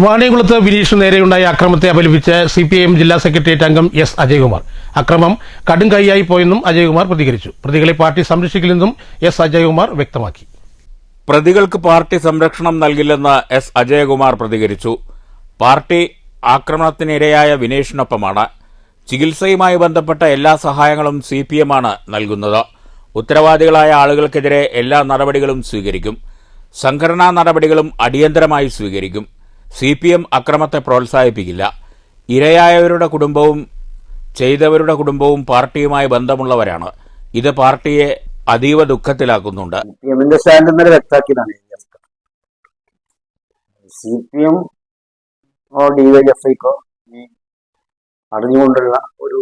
വാണിയകുളത്ത് വിനീഷ് നേരെയുണ്ടായ അക്രമത്തെ അപലപിച്ച് സി പി ഐ എം ജില്ലാ സെക്രട്ടേറിയറ്റ് അംഗം എസ് അജയകുമാർ. അക്രമം കടും കൈയായി പോയെന്നും അജയകുമാർ പ്രതികരിച്ചു. പ്രതികളെ പാർട്ടി സംരക്ഷിക്കില്ലെന്നും എസ് അജയകുമാർ വ്യക്തമാക്കി. പ്രതികൾക്ക് പാർട്ടി സംരക്ഷണം നൽകില്ലെന്ന് എസ് അജയകുമാർ പ്രതികരിച്ചു. പാർട്ടി ആക്രമണത്തിനിരയായ വിനേഷിനൊപ്പമാണ്. ചികിത്സയുമായി ബന്ധപ്പെട്ട എല്ലാ സഹായങ്ങളും സി പി എമ്മാണ് നൽകുന്നത്. ഉത്തരവാദികളായ ആളുകൾക്കെതിരെ എല്ലാ നടപടികളും സ്വീകരിക്കും. സംഘടനാ നടപടികളും അടിയന്തരമായി സ്വീകരിക്കും. സി പി എം അക്രമത്തെ പ്രോത്സാഹിപ്പിക്കില്ല. ഇരയായവരുടെ കുടുംബവും ചെയ്തവരുടെ കുടുംബവും പാർട്ടിയുമായി ബന്ധമുള്ളവരാണ്. ഇത് പാർട്ടിയെ അതീവ ദുഃഖത്തിലാക്കുന്നുണ്ട്. എമ്മിന്റെ സ്റ്റാൻഡ് ഇന്നലെ വ്യക്തമാക്കിയതാണ് ഈ സി പി എം ഡിവൈഎഫ്ഐക്കോ ഈ അറിഞ്ഞുകൊണ്ടുള്ള ഒരു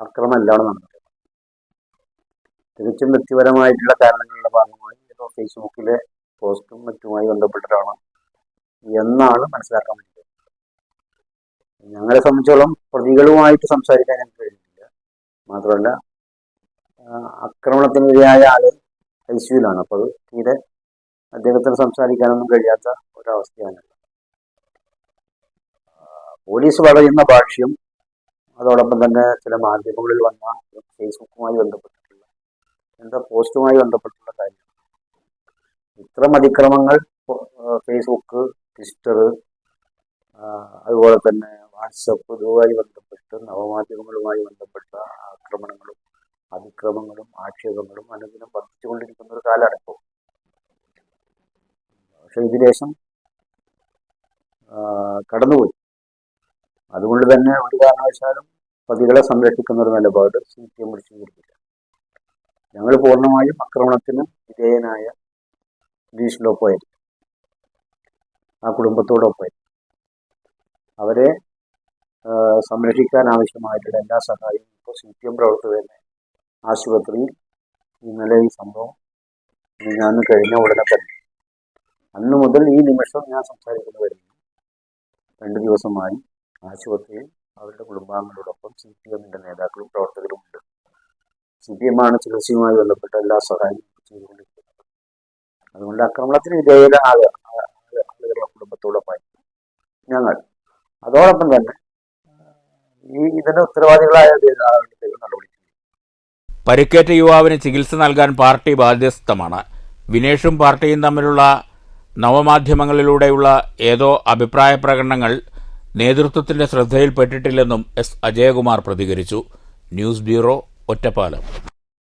അക്രമമല്ലാണ് നടന്നത്. തികച്ചും വ്യക്തിപരമായിട്ടുള്ള കാരണങ്ങളുടെ ഭാഗമായി ഏതോ ഫേസ്ബുക്കിലെ പോസ്റ്റും മറ്റുമായി ബന്ധപ്പെട്ടിട്ടാണ് എന്നാണ് മനസ്സിലാക്കാൻ വേണ്ടി ഞങ്ങളെ സംബന്ധിച്ചോളം പ്രതികളുമായിട്ട് സംസാരിക്കാൻ ഞങ്ങൾക്ക് കഴിഞ്ഞിട്ടില്ല. മാത്രമല്ല ആക്രമണത്തിനിരയായ ആൾ ഐ സിയുലാണ് അപ്പോൾ അത് തീരെ അദ്ദേഹത്തിന് സംസാരിക്കാനൊന്നും കഴിയാത്ത ഒരവസ്ഥയാണ്. പോലീസ് പറയുന്ന ഭാഷ്യം അതോടൊപ്പം തന്നെ ചില മാധ്യമങ്ങളിൽ വന്ന ഫേസ്ബുക്കുമായി ബന്ധപ്പെട്ടിട്ടുള്ള എന്താ പോസ്റ്റുമായി ബന്ധപ്പെട്ടുള്ള കാര്യം ഇത്തരം അതിക്രമങ്ങൾ ഫേസ്ബുക്ക് ട്വിറ്റർ ആ, അതുപോലെ തന്നെ വാട്സപ്പ് ഇതുമായി ബന്ധപ്പെട്ട് നവമാധ്യമങ്ങളുമായി ബന്ധപ്പെട്ട ആക്രമണങ്ങളും അതിക്രമങ്ങളും ആക്ഷേപങ്ങളും അനുദിനം വർദ്ധിച്ചുകൊണ്ടിരിക്കുന്ന ഒരു കാലമാണ് പക്ഷെ ഇതിലേശം കടന്നുപോയി. അതുകൊണ്ട് തന്നെ ഒരു കാരണവശാലും പ്രതികളെ സംരക്ഷിക്കുന്ന ഒരു നിലപാട് സി പി എം സ്വീകരിക്കില്ല ഞങ്ങൾ പൂർണമായും ആക്രമണത്തിന് വിധേയനായ ഗ്രീഷിലൊപ്പമായിരിക്കും ആ കുടുംബത്തോടൊപ്പം അവരെ സംരക്ഷിക്കാൻ ആവശ്യമായിട്ടുള്ള എല്ലാ സഹായവും ഇപ്പോൾ സി പി എം പ്രവർത്തകർ തന്നെ ആശുപത്രിയിൽ ഇന്നലെ ഈ സംഭവം ഞാൻ കഴിഞ്ഞ ഉടനെ തന്നെ. അന്ന് മുതൽ ഈ നിമിഷം ഞാൻ സംസാരിക്കുന്നു വരുന്നു രണ്ട് ദിവസമായി ആശുപത്രിയിൽ അവരുടെ കുടുംബാംഗങ്ങളോടൊപ്പം സി പി എമ്മിന്റെ നേതാക്കളും പ്രവർത്തകരും ഉണ്ട്. സി പി എം ആണ് ചികിത്സയുമായി ബന്ധപ്പെട്ട എല്ലാ സഹായവും ചെയ്തുകൊണ്ടിരിക്കുന്നത്. അതുകൊണ്ട് ആക്രമണത്തിന് വിധേയത ആളുകൾ ഞങ്ങൾ. അതോടൊപ്പം തന്നെ ഈ ഇതിന് ഉത്തരവാദികളായ നടപടി പരിക്കേറ്റ യുവാവിന് ചികിത്സ നൽകാൻ പാർട്ടി ബാധ്യസ്ഥമാണ്. വിനേഷും പാർട്ടിയും തമ്മിലുള്ള നവമാധ്യമങ്ങളിലൂടെയുള്ള ഏതോ അഭിപ്രായ പ്രകടനങ്ങൾ നേതൃത്വത്തിന്റെ ശ്രദ്ധയിൽപ്പെട്ടിട്ടില്ലെന്നും എസ്. അജയകുമാർ പ്രതികരിച്ചു. News bureau Ottapalam.